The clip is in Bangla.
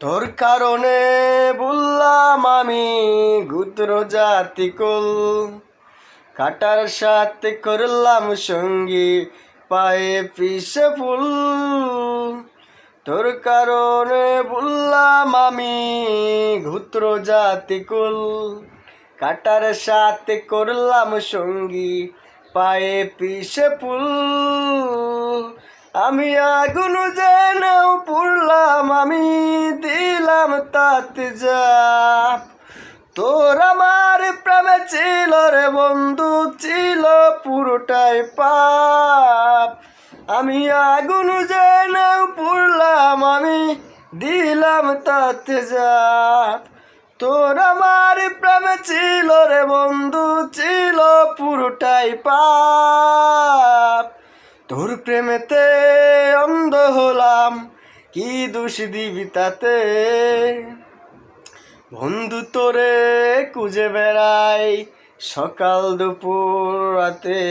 তোর কারণে বললাম আমি গুত্র জাতি কুল। কাটার সাথে করলাম সঙ্গী পায়ে পিসে ফুল। তোর কারণে বললাম আমি ঘুত্র জাতি কুল। কাটার সাথে করলাম সঙ্গী পায়ে পিসে ফুল। আমি আগুন যেন পুড়লাম আমি দিলাম তাতে যাপ তোর আমার প্রেমে ছিল রে বন্ধু, ছিল পুরোটাই পাপ। আমি আগুন যেন পুড়লাম, আমি দিলাম তাতে যাপ তোর আমার প্রেমে ছিল রে বন্ধু, ছিল পুরোটাই পাপ। তোর প্রেমেতে অন্ধ হলাম কি দোষ দিবি তাতে? বন্ধু তোরে খুঁজে বেড়াই সকাল দুপুর রাতে।